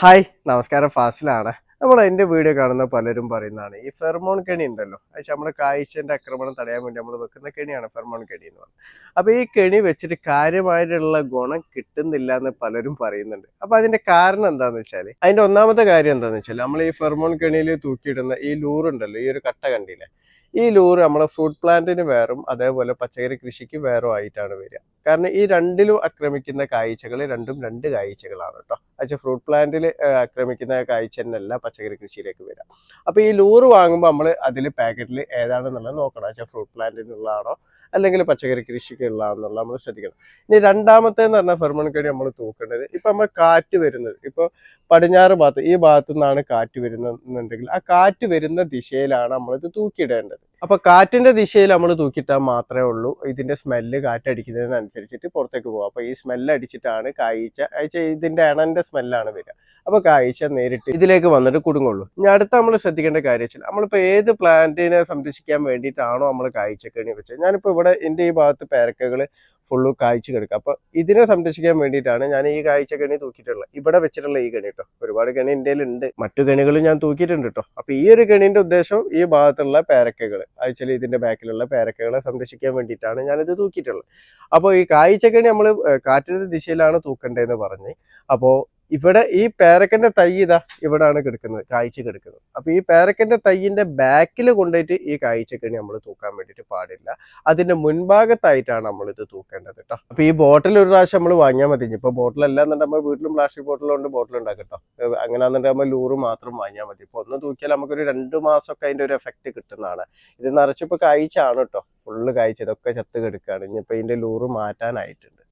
Hi നമസ്കാരം. ഫാസിലാണ്. നമ്മൾ എന്റെ വീഡിയോ കാണുന്ന പലരും പറയുന്നതാണ് ഈ ഫെർമോൺ കെണി ഉണ്ടല്ലോ. അത് നമ്മുടെ കാഴ്ചന്റെ ആക്രമണം തടയാൻ വേണ്ടി നമ്മൾ വെക്കുന്ന കെണിയാണ് ഫെർമോൺ കെണി എന്ന് പറയുന്നത് അപ്പോൾ ഈ കെണി വെച്ചിട്ട് കാര്യമായിട്ടുള്ള ഗുണം കിട്ടുന്നില്ല എന്ന് പലരും പറയുന്നുണ്ട്. അപ്പോൾ അതിന്റെ കാരണം എന്താണെന്ന് വെച്ചാൽ അതിന്റെ ഒന്നാമത്തെ കാര്യം എന്താണെന്ന് വെച്ചാൽ നമ്മൾ ഈ ഫെർമോൺ കെണിയിൽ തൂക്കിയിടുന്ന ഈ ലൂറുണ്ടല്ലോ ഈ ഒരു കട്ട കണ്ടില്ലേ? ഈ ലൂറ് നമ്മളെ ഫ്രൂട്ട് പ്ലാന്റിന് വേറും അതേപോലെ പച്ചക്കറി കൃഷിക്ക് വേറും ആയിട്ടാണ് വരിക. കാരണം ഈ രണ്ടിലും ആക്രമിക്കുന്ന കാഴ്ചകൾ രണ്ടും രണ്ട് കാഴ്ചകളാണ് കേട്ടോ അച്ഛാ ഫ്രൂട്ട് പ്ലാന്റിൽ ആക്രമിക്കുന്ന കാഴ്ച തന്നെയല്ല പച്ചക്കറി കൃഷിയിലേക്ക് വരിക. അപ്പോൾ ഈ ലൂറ് വാങ്ങുമ്പോൾ നമ്മൾ അതിൽ പാക്കറ്റിൽ ഏതാണെന്നുള്ളത് നോക്കണം. അച്ഛാ ഫ്രൂട്ട് പ്ലാന്റിനുള്ളതാണോ അല്ലെങ്കിൽ പച്ചക്കറി കൃഷിക്ക് ഉള്ളതാണെന്നുള്ള നമ്മൾ ശ്രദ്ധിക്കണം. ഇനി രണ്ടാമത്തെ എന്ന് പറഞ്ഞാൽ ഫെർമൺകടി നമ്മൾ തൂക്കേണ്ടത് ഇപ്പം നമ്മൾ കാറ്റ് വരുന്നത്. ഇപ്പോൾ പടിഞ്ഞാറ് ഭാഗത്ത് ഈ ഭാഗത്തു നിന്നാണ് കാറ്റ് വരുന്നുണ്ടെങ്കിൽ ആ കാറ്റ് വരുന്ന ദിശയിലാണ് നമ്മളിത് തൂക്കിയിടേണ്ടത്. അപ്പൊ കാറ്റിന്റെ ദിശയിൽ നമ്മൾ തൂക്കിയിട്ടാൽ മാത്രമേ ഉള്ളൂ. ഇതിന്റെ സ്മെല്ല് കാറ്റടിക്കുന്നതിനനുസരിച്ചിട്ട് പുറത്തേക്ക് പോകും അപ്പൊ ഈ സ്മെല്ല് അടിച്ചിട്ടാണ് കായ്ച്ച ഇതിന്റെ എണന്റെ സ്മെല്ലാണ് വരിക. അപ്പൊ കായ്ച്ച നേരിട്ട് ഇതിലേക്ക് വന്നിട്ട് കുടുങ്ങുള്ളൂ. ഇനി അടുത്ത നമ്മൾ ശ്രദ്ധിക്കേണ്ട കാര്യം വെച്ചാൽ നമ്മളിപ്പോൾ ഏത് പ്ലാന്റിനെ സംരക്ഷിക്കാൻ വേണ്ടിയിട്ടാണോ നമ്മൾ കായ്ച്ചക്കണി വെച്ചത്? ഞാനിപ്പോൾ ഇവിടെ എന്റെ ഈ ഭാഗത്ത് പേരക്കകൾ ഫുള്ള് കായ്ച്ചു കിടക്കുക. അപ്പൊ ഇതിനെ സംരക്ഷിക്കാൻ വേണ്ടിയിട്ടാണ് ഞാൻ ഈ കാഴ്ച കണി തൂക്കിയിട്ടുള്ളത്. ഇവിടെ വെച്ചിട്ടുള്ള ഈ കണി കേട്ടോ ഒരുപാട് കണി ഇന്ത്യയിൽ ഉണ്ട് മറ്റു കണികളും ഞാൻ തൂക്കിയിട്ടുണ്ട് കേട്ടോ അപ്പൊ ഈ ഒരു കണിന്റെ ഉദ്ദേശം ഈ ഭാഗത്തുള്ള പേരക്കകൾ ആക്ച്വലി ഇതിന്റെ ബാക്കിലുള്ള പേരക്കകളെ സംരക്ഷിക്കാൻ വേണ്ടിയിട്ടാണ് ഞാനിത് തൂക്കിയിട്ടുള്ളത്. അപ്പോൾ ഈ കാഴ്ച കണി നമ്മൾ കാറ്റിന്റെ ദിശയിലാണ് തൂക്കേണ്ടതെന്ന് പറഞ്ഞ് അപ്പോൾ ഇവിടെ ഈ പേരക്കന്റെ തൈ ഇതാ ഇവിടാണ് കിടക്കുന്നത് കാഴ്ച കിടക്കുന്നത്. അപ്പൊ ഈ പേരക്കന്റെ തൈയിന്റെ ബാക്കിൽ കൊണ്ടുപോയിട്ട് ഈ കാഴ്ചക്കണി നമ്മൾ തൂക്കാൻ വേണ്ടിയിട്ട് പാടില്ല. അതിന്റെ മുൻഭാഗത്തായിട്ടാണ് നമ്മൾ ഇത് തൂക്കേണ്ടത് കേട്ടോ. അപ്പൊ ഈ ബോട്ടിൽ ഒരു പ്രാവശ്യം നമ്മൾ വാങ്ങിയാൽ മതി. ഇപ്പൊ ബോട്ടിലല്ല എന്നുണ്ടെങ്കിൽ നമ്മൾ വീട്ടിലും പ്ലാസ്റ്റിക് ബോട്ടിലുണ്ട് ബോട്ടിൽ ഉണ്ടാക്കും കേട്ടോ. അങ്ങനെയാണെന്നുണ്ടെങ്കിൽ നമ്മൾ ലൂറ് മാത്രം വാങ്ങിയാൽ മതി. ഇപ്പൊ ഒന്ന് തൂക്കിയാൽ നമുക്കൊരു രണ്ട് മാസമൊക്കെ അതിന്റെ ഒരു എഫക്റ്റ് കിട്ടുന്നതാണ്. ഇത് നിറച്ചിപ്പോ ആണ് കേട്ടോ. ഫുള്ള് കാഴ്ച. ഇതൊക്കെ ചത്ത് കിടക്കുകയാണ്. ഇനിയിപ്പോ ഇതിന്റെ ലൂറ് മാറ്റാനായിട്ടുണ്ട്.